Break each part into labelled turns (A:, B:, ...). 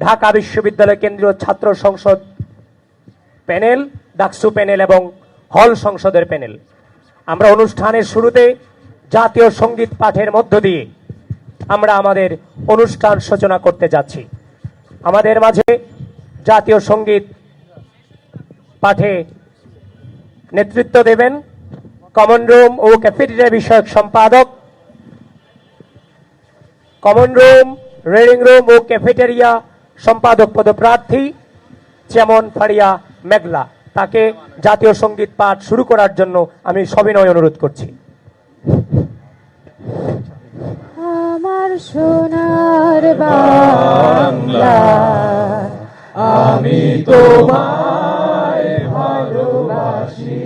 A: ঢাকা বিশ্ববিদ্যালয় কেন্দ্রীয় ছাত্র সংসদ প্যানেল, ডাকসু প্যানেল এবং হল সংসদের প্যানেল। আমরা অনুষ্ঠানের শুরুতে জাতীয় সংগীত পাঠের মধ্য দিয়ে আমরা আমাদের অনুষ্ঠান সূচনা করতে যাচ্ছি। আমাদের মাঝে জাতীয় সংগীত পাঠে নেতৃত্ব দেবেন কমন রুম ও ক্যাফেটেরিয়া বিষয়ক সম্পাদক, কমন রুম রিডিং রুম ও ক্যাফেটেরিয়া সম্পাদক পদপ্রার্থী যেমন ফারিয়া মেঘলা। তাকে জাতীয় সংগীত পাঠ শুরু করার জন্য আমি সবিনয় অনুরোধ করছি।
B: আমার সোনার বাংলা
C: আমি তোমায় ভালোবাসি।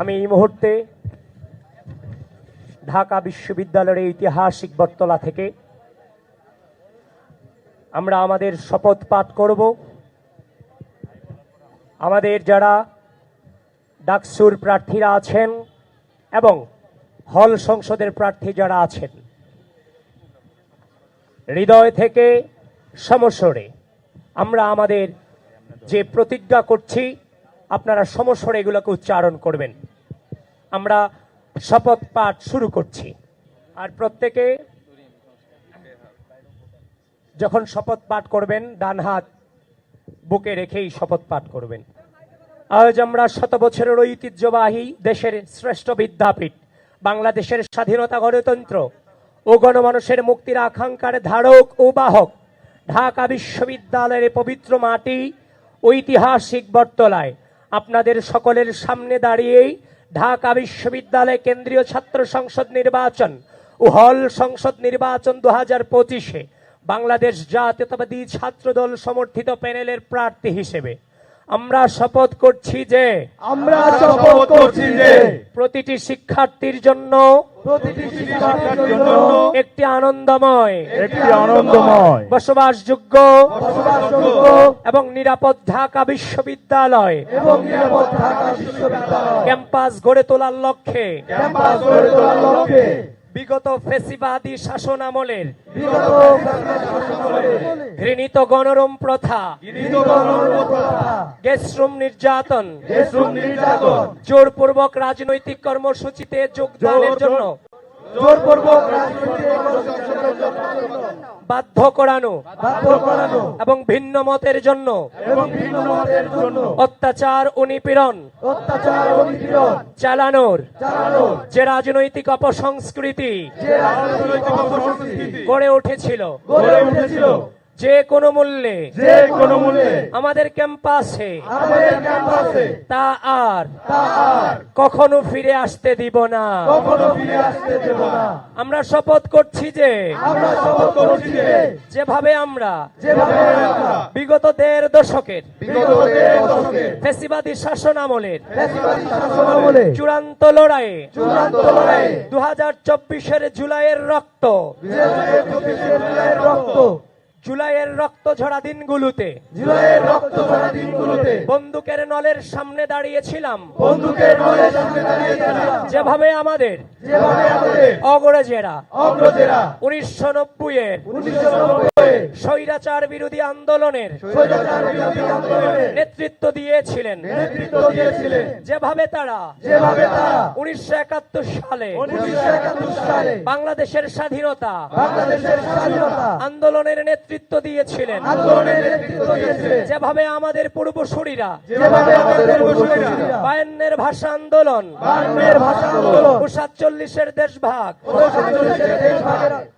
A: আমি এই মুহূর্তে ঢাকা বিশ্ববিদ্যালয়ের ঐতিহাসিক বটতলা থেকে আমরা আমাদের শপথ পাঠ করব। আমাদের যারা ডাকসুর প্রার্থীরা আছেন এবং হল সংসদের প্রার্থী যারা আছেন, হৃদয় থেকে সমস্বরে আমরা আমাদের যে প্রতিজ্ঞা করছি, আপনারা সমস্বরে এগুলোকে উচ্চারণ করবেন। আমরা শপথ পাঠ শুরু করছি। আর প্রত্যেকে যখন শপথ পাঠ করবেন, ডান হাত বুকে রেখেই শপথ পাঠ করবেন। আজ আমরা শত বছরের ঐতিহ্যবাহী দেশের শ্রেষ্ঠ বিদ্যাপীঠ, বাংলাদেশের স্বাধীনতা গণতন্ত্র ও গণমানুষের মুক্তির আকাঙ্ক্ষার ধারক ও বাহক, ঢাকা বিশ্ববিদ্যালয়ের পবিত্র মাটি ঐতিহাসিক বটতলায় আপনাদের সকলের সামনে দাঁড়িয়েই ঢাকা বিশ্ববিদ্যালয় কেন্দ্রীয় ছাত্র সংসদ নির্বাচন ও হল সংসদ নির্বাচন দু হাজার পঁচিশে বাংলাদেশ জাতীয়তাবাদী ছাত্রদল সমর্থিত প্যানেলের প্রার্থী হিসেবে। আমরা শপথ করছি যে
C: আমরা শপথ করছি যে
A: প্রতিটি শিক্ষার্থীর জন্য
C: প্রতিটি শিক্ষার্থীর জন্য
A: একটি আনন্দময়
C: একটি আনন্দময়
A: বসবাসযোগ্য
C: বসবাসযোগ্য
A: এবং নিরাপদ ঢাকা বিশ্ববিদ্যালয়
C: এবং নিরাপদ ঢাকা বিশ্ববিদ্যালয়।
A: ক্যাম্পাস গড়ে তোলার লক্ষ্যে
C: ক্যাম্পাস গড়ে তোলার লক্ষ্যে।
A: বিগত ফেসিবাদী শাসন আমলের
C: বিগত
A: ঘৃণিত গণরম প্রথা গেস্টরুম নির্যাতন। জোরপূর্বক রাজনৈতিক কর্মসূচিতে যোগদানের জন্য
C: জোরপূর্বক রাজনৈতিক কর্মসূচির জন্য।
A: বাধ্য করানো। এবং ভিন্ন মতের জন্য। অত্যাচার ও নিপীড়ন। চালানোর। যে রাজনৈতিক অপসংস্কৃতি। গড়ে উঠেছিল। যে কোনো মূল্যে।
C: যে কোনো মূল্যে।
A: আমাদের ক্যাম্পাসে।
C: আমাদের ক্যাম্পাসে।
A: তা আর।
C: তা আর।
A: কখনো ফিরে আসতে দিব না।
C: কখনো ফিরে আসতে দেব না।
A: আমরা শপথ করছি যে
C: আমরা শপথ করছি যে
A: যেভাবে আমরা
C: যেভাবে আমরা
A: বিগত দেড় দশকের
C: বিগত দেড় দশকের
A: ফেসিবাদী শাসন আমলের
C: ফ্যাসিবাদী শাসনামলে
A: চূড়ান্ত লড়াইয়ে
C: চূড়ান্ত লড়াইয়ে
A: দু হাজার চব্বিশের জুলাইয়ের রক্ত
C: জুলাইয়ের চব্বিশের জুলাইয়ের রক্ত
A: জুলাইয়ের রক্ত ঝরা দিনগুলোতে।
C: জুলাইয়ের রক্ত ভরা দিনগুলোতে।
A: বন্দুকের নলের সামনে দাঁড়িয়েছিলাম।
C: বন্দুকের নলের সামনে দাঁড়িয়েছিলাম।
A: যেভাবে আমাদের
C: যেভাবে আমাদের
A: অগরেজেরা
C: অগ্রজেরা
A: উনিশশো নব্বইয়ের
C: উনিশশো নব্বই
A: স্বৈরাচার বিরোধী আন্দোলনের
C: স্বৈরাচার বিরোধী আন্দোলনে
A: নেতৃত্ব দিয়েছিলেন।
C: নেতৃত্ব দিয়েছিলেন।
A: যেভাবে তারা
C: যেভাবে তারা
A: উনিশশো একাত্তর সালে
C: উনিশশো একাত্তর সালে
A: বাংলাদেশের স্বাধীনতা
C: বাংলাদেশের স্বাধীনতা
A: আন্দোলনের নেতৃত্ব
C: আন্দোলনের নেতৃত্ব দিয়েছিলেন।
A: যেভাবে আমাদের পূর্বসূরীরা বায়ান্নের ভাষা আন্দোলন সাতচল্লিশের
C: দেশ আন্দোলন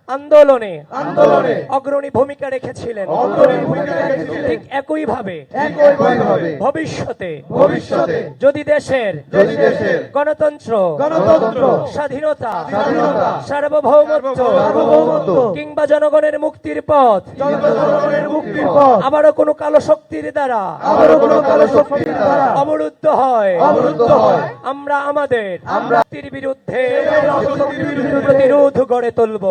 A: আন্দোলনে
C: আন্দোলনে
A: অগ্রণী ভূমিকা রেখেছিলেন।
C: অগ্রণী ভূমিকা রেখেছিলেন।
A: ঠিক একই ভাবে ভবিষ্যতে
C: ভবিষ্যতে
A: যদি দেশের
C: যদি দেশের
A: গণতন্ত্র
C: গণতন্ত্র
A: স্বাধীনতা
C: স্বাধীনতা
A: সার্বভৌমত্ব
C: সার্বভৌমত্ব
A: কিংবা জনগণের মুক্তির পথ
C: জনগণের মুক্তির পথ
A: আবারও কোনো কালো শক্তির দ্বারা
C: আবারও কোনো কালো শক্তির দ্বারা
A: অবরুদ্ধ হয়।
C: অবরুদ্ধ হয়।
A: আমরা আমাদের
C: আমরা
A: বিরুদ্ধে প্রতিরোধ গড়ে তুলব।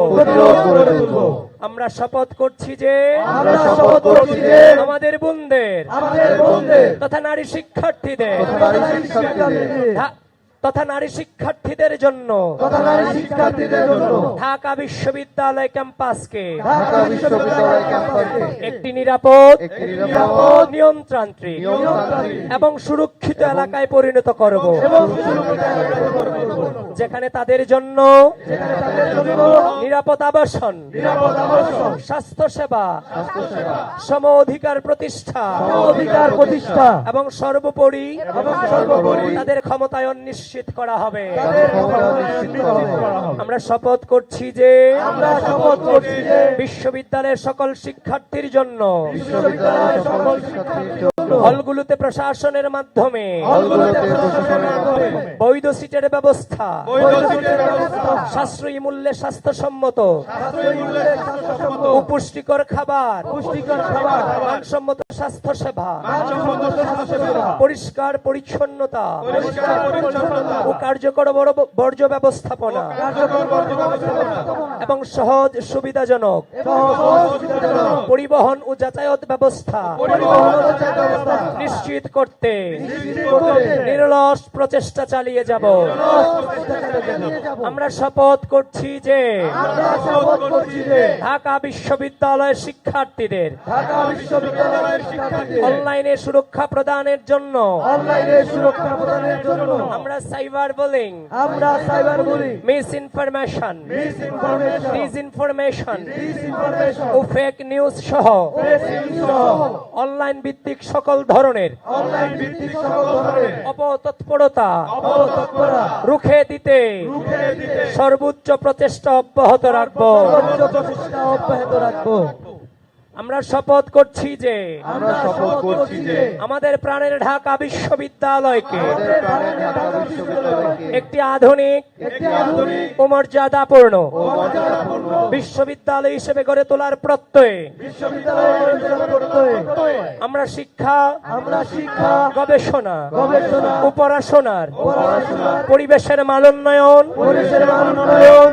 C: তুলব।
A: আমরা শপথ করছি যে
C: আমরা শপথ করছি যে
A: আমাদের বোনদের
C: আমাদের
A: তথা নারী শিক্ষার্থীদের তথা নারী শিক্ষার্থীদের জন্য
C: তথা নারী শিক্ষার্থীদের জন্য
A: ঢাকা বিশ্ববিদ্যালয় ক্যাম্পাসকে
C: ঢাকা বিশ্ববিদ্যালয় ক্যাম্পাসে
A: একটি নিরাপদ
C: একটি নিরাপদ
A: নিয়ন্ত্রান্ত্রিক
C: নিয়মতান্ত্রিক
A: এবং সুরক্ষিত এলাকায় পরিণত করব। যেখানে তাদের জন্য নিরাপদ আবাসন স্বাস্থ্য সেবা সম অধিকার প্রতিষ্ঠা
C: অধিকার প্রতিষ্ঠা
A: এবং সর্বোপরি তাদের ক্ষমতায়ন নিশ্চিত করা হবে। আমরা শপথ করছি যে বিশ্ববিদ্যালয়ের সকল শিক্ষার্থীর জন্য হলগুলোতে প্রশাসনের মাধ্যমে বৈধ সিটের ব্যবস্থা সাশ্রয়ী মূল্যে স্বাস্থ্যসম্মত। পুষ্টিকর খাবার।
C: পুষ্টিকর খাবার।
A: মানসম্মত স্বাস্থ্য সেবা পরিষ্কার পরিচ্ছন্নতা। ও কার্যকর বর্জ্য ব্যবস্থাপনা। এবং সহজ সুবিধাজনক। পরিবহন ও যাতায়াত ব্যবস্থা। নিশ্চিত করতে। নিরলস প্রচেষ্টা চালিয়ে যাব। আমরা শপথ করছি যে ঢাকা বিশ্ববিদ্যালয়ের শিক্ষার্থীদের
C: ঢাকা বিশ্ববিদ্যালয়ের শিক্ষার্থীদের
A: অনলাইনে সুরক্ষা প্রদানের জন্য
C: অনলাইনে সুরক্ষা প্রদানের জন্য
A: আমরা সাইবার বুলিং
C: আমরা cyber bullying
A: misinformation
C: misinformation
A: disinformation
C: disinformation
A: ও ফেক নিউজ সহ অনলাইন ভিত্তিক সকল ধরনের
C: অনলাইন ভিত্তিক সকল ধরনের
A: অপতৎপরতা
C: অপতৎপরা
A: রুখে দিতে
C: রুখে দিতে।
A: সর্বোচ্চ প্রচেষ্টা অব্যাহত রাখব।
C: সর্বোচ্চ অব্যাহত রাখব।
A: আমরা শপথ করছি যে
C: আমরা শপথ করছি যে
A: আমাদের প্রাণের ঢাকা বিশ্ববিদ্যালয়কে একটি আধুনিক ও মর্যাদাপূর্ণ বিশ্ববিদ্যালয় হিসেবে গড়ে তোলার প্রত্যয়ে। আমরা শিক্ষা
C: আমরা শিক্ষা
A: গবেষণা
C: গবেষণা উপরাসনার
A: পরিবেশের মানোন্নয়ন
C: পরিবেশের উন্নয়ন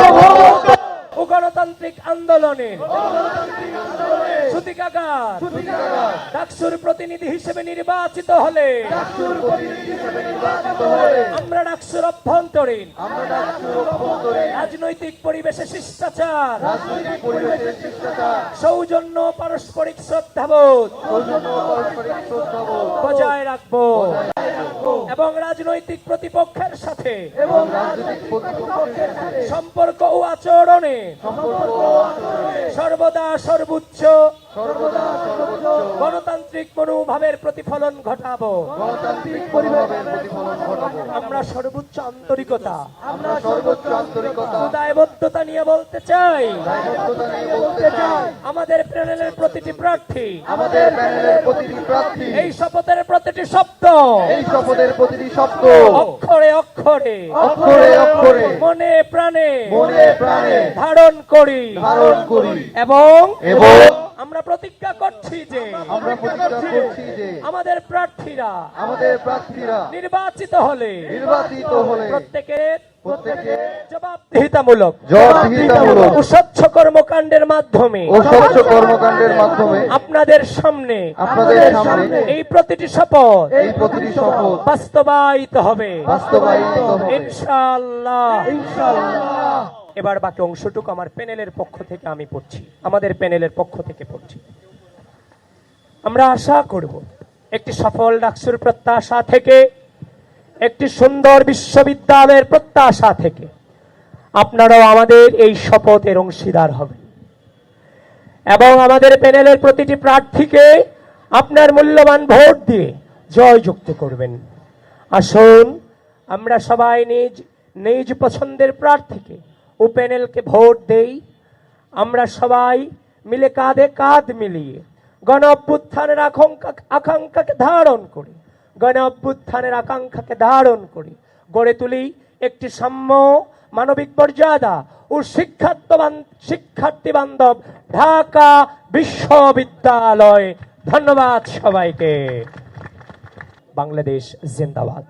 A: গণতান্ত্রিক আন্দোলনে। সুতিকাগার প্রতিনিধি হিসেবে নির্বাচিত হলে আমরা ডাকসুর অভ্যন্তরীণ। রাজনৈতিক পরিবেশে শিষ্টাচার। সৌজন্য পারস্পরিক শ্রদ্ধাবোধ। বজায় রাখব। এবং রাজনৈতিক প্রতিপক্ষের সাথে সম্পর্ক ও আচরণে সর্বদা সর্বোচ্চ গণতান্ত্রিক মনোভাবের প্রতিফলন ঘটাবো।
C: গণতান্ত্রিক পরিভাবের প্রতিফলন ঘটাবো।
A: আমরা সর্বোচ্চ আন্তরিকতা।
C: আমরা সর্বোচ্চ আন্তরিকতা।
A: দায়বদ্ধতা নিয়ে বলতে চাই।
C: দায়বদ্ধতা নিয়ে বলতে চাই।
A: আমাদের প্যানেলের প্রতিটি প্রার্থী।
C: আমাদের প্যানেলের প্রতিটি প্রার্থী।
A: এই শপথের প্রতিটি শব্দ।
C: এই শপথের প্রতিটি শব্দ।
A: অক্ষরে অক্ষরে।
C: অক্ষরে অক্ষরে।
A: মনে প্রাণে।
C: মনে প্রাণে।
A: ধারণ করি।
C: ধারণ করি।
A: এবং
C: এবং
A: আমরা প্রতিজ্ঞা করছি যে
C: আমরা প্রতিজ্ঞা করছি যে
A: আমাদের প্রার্থীরা
C: আমাদের প্রার্থীরা
A: নির্বাচিত হলে
C: নির্বাচিত হলে
A: প্রত্যেকের জবাবদিহিতামূলক
C: জবাবদিহিতামূলক
A: ও কর্মকাণ্ডের মাধ্যমে
C: কর্মকাণ্ডের মাধ্যমে
A: আপনাদের সামনে
C: আপনাদের সামনে
A: এই প্রতিটি শপথ
C: এই প্রতিটি শপথ
A: বাস্তবায়িত হবে।
C: বাস্তবায়িত হবে।
A: ইনশাআল্লাহ।
C: ইনশাআল্লাহ।
A: এবার বাকি অংশটুকু আমার প্যানেলের পক্ষ থেকে আমি পড়ছি। আমাদের প্যানেলের পক্ষ থেকে পড়ছি। আমরা আশা করব একটি সফল ডাকসুর প্রত্যাশা থেকে, একটি সুন্দর বিশ্ববিদ্যালয়ের প্রত্যাশা থেকে আপনারাও আমাদের এই শপথের অংশীদার হবেন। এবং আমাদের প্যানেলের প্রতিটি প্রার্থীকে আপনার মূল্যবান ভোট দিয়ে জয়যুক্ত করবেন। আসুন, আমরা সবাই নিজ নিজ পছন্দের প্রার্থীকে ও প্যানেলকে ভোট দেই, আমরা সবাই মিলে কাঁধে কাঁধ মিলিয়ে গণ অভ্যুত্থানের আকাঙ্ক্ষা, আকাঙ্ক্ষাকে ধারণ করি গণ অভ্যুত্থানের আকাঙ্ক্ষাকে ধারণ করি। গড়ে তুলি একটি সাম্য মানবিক মর্যাদা ও শিক্ষার্থবান, শিক্ষার্থী বান্ধব ঢাকা বিশ্ববিদ্যালয়। ধন্যবাদ সবাইকে। বাংলাদেশ জিন্দাবাদ।